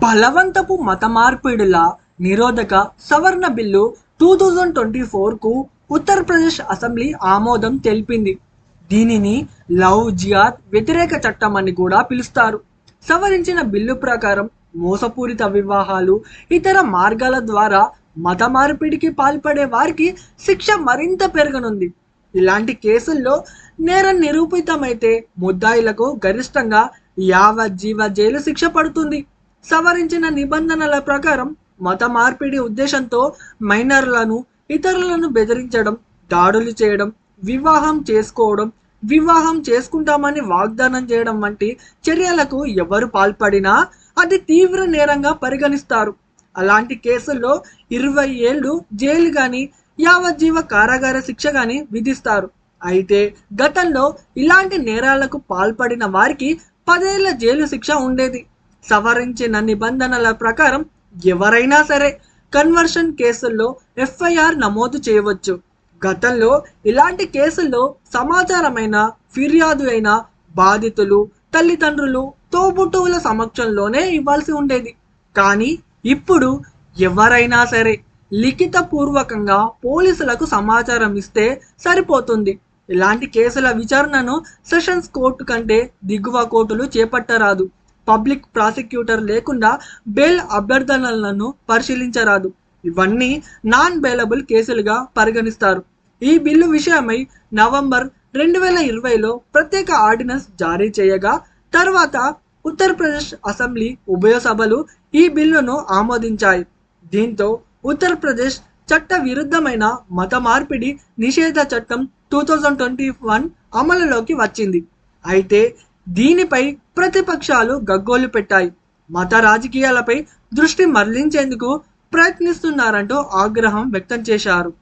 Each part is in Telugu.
బలవంతపు మత మార్పిడుల నిరోధక సవరణ బిల్లు టూ థౌజండ్ ట్వంటీ ఫోర్కు ఉత్తరప్రదేశ్ అసెంబ్లీ ఆమోదం తెలిపింది. దీనిని లవ్ జియాత్ వ్యతిరేక చట్టం అని కూడా పిలుస్తారు. సవరించిన బిల్లు ప్రకారం మోసపూరిత వివాహాలు ఇతర మార్గాల ద్వారా మత మార్పిడికి పాల్పడే వారికి శిక్ష మరింత పెరగనుంది. ఇలాంటి కేసుల్లో నేరం నిరూపితమైతే ముద్దాయిలకు గరిష్టంగా యావజ్జీవ జైలు శిక్ష పడుతుంది. సవరించిన నిబంధనల ప్రకారం మత మార్పిడి ఉద్దేశంతో మైనర్లను ఇతరులను బెదిరించడం దాడులు చేయడం వివాహం చేసుకోవడం వివాహం చేసుకుంటామని వాగ్దానం చేయడం వంటి చర్యలకు ఎవరు పాల్పడినా అది తీవ్ర నేరంగా పరిగణిస్తారు. అలాంటి కేసుల్లో ఇరవై ఏళ్ళు జైలు గాని యావజ్జీవ కారాగార శిక్ష గాని విధిస్తారు. అయితే గతంలో ఇలాంటి నేరాలకు పాల్పడిన వారికి పదేళ్ళ జైలు శిక్ష ఉండేది. సవరించిన నిబంధనల ప్రకారం ఎవరైనా సరే కన్వర్షన్ కేసుల్లో ఎఫ్ఐఆర్ నమోదు చేయవచ్చు. గతంలో ఇలాంటి కేసుల్లో సమాచారమైన ఫిర్యాదు అయిన బాధితులు తల్లిదండ్రులు తోబుట్టువుల సమక్షంలోనే ఇవ్వాల్సి ఉండేది. కానీ ఇప్పుడు ఎవరైనా సరే లిఖిత పూర్వకంగా పోలీసులకు సమాచారం ఇస్తే సరిపోతుంది. ఇలాంటి కేసుల విచారణను సెషన్స్ కోర్టు కంటే దిగువ కోర్టులు చేపట్టరాదు. పబ్లిక్ ప్రాసిక్యూటర్ లేకుండా బెయిల్ అభ్యర్థనలను పరిశీలించరాదు. ఇవన్నీ నాన్ బెయిలబుల్ కేసులుగా పరిగణిస్తారు. ఈ బిల్లు విషయమై నవంబర్ రెండు వేల ఇరవైలో ప్రత్యేక ఆర్డినెన్స్ జారీ చేయగా తర్వాత ఉత్తరప్రదేశ్ అసెంబ్లీ ఉభయ సభలు ఈ బిల్లును ఆమోదించాయి. దీంతో ఉత్తరప్రదేశ్ చట్ట విరుద్ధమైన మత మార్పిడి నిషేధ చట్టం టూ థౌజండ్ ట్వంటీ వన్ అమలులోకి వచ్చింది. అయితే దీనిపై ప్రతిపక్షాలు గగ్గోలు పెట్టాయి. మత రాజకీయాలపై దృష్టి మరలించేందుకు ప్రయత్నిస్తున్నారంటూ ఆగ్రహం వ్యక్తం చేశారు.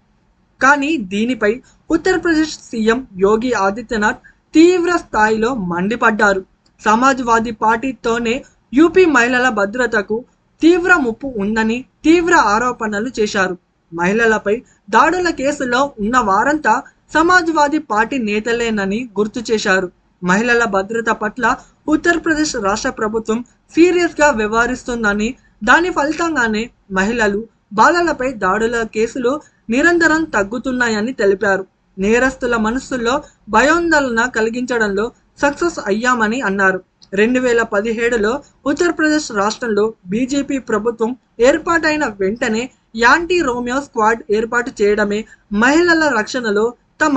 కానీ దీనిపై ఉత్తరప్రదేశ్ సీఎం యోగి ఆదిత్యనాథ్ తీవ్ర స్థాయిలో మండిపడ్డారు. సమాజ్వాదీ పార్టీతోనే యూపీ మహిళల భద్రతకు తీవ్ర ముప్పు ఉందని తీవ్ర ఆరోపణలు చేశారు. మహిళలపై దాడుల కేసులో ఉన్న వారంతా సమాజ్వాదీ పార్టీ నేతలేనని గుర్తు చేశారు. మహిళల భద్రత పట్ల ఉత్తరప్రదేశ్ రాష్ట్ర ప్రభుత్వం సీరియస్గా వ్యవహరిస్తుందని దాని ఫలితంగానే మహిళలు బాలలపై దాడుల కేసులు నిరంతరం తగ్గుతున్నాయని తెలిపారు. నేరస్తుల మనస్సుల్లో భయోందోళన కలిగించడంలో సక్సెస్ అయ్యామని అన్నారు. రెండు వేల పదిహేడులో ఉత్తరప్రదేశ్ రాష్ట్రంలో బీజేపీ ప్రభుత్వం ఏర్పాటైన వెంటనే యాంటీ రోమియో స్క్వాడ్ ఏర్పాటు చేయడమే మహిళల రక్షణలో తమ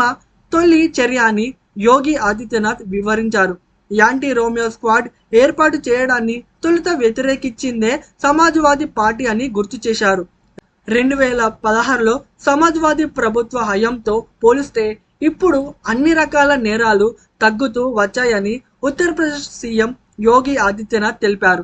తొలి చర్య అని యోగి ఆదిత్యనాథ్ వివరించారు. యాంటీ రోమియో స్క్వాడ్ ఏర్పాటు చేయడాన్ని తొలుత వ్యతిరేకించిందే సమాజ్వాదీ పార్టీ అని గుర్తు చేశారు. రెండు వేల పదహారులో సమాజ్వాదీ ప్రభుత్వ హయాంతో పోలిస్తే ఇప్పుడు అన్ని రకాల నేరాలు తగ్గుతూ వచ్చాయని ఉత్తరప్రదేశ్ సీఎం యోగి ఆదిత్యనాథ్ తెలిపారు.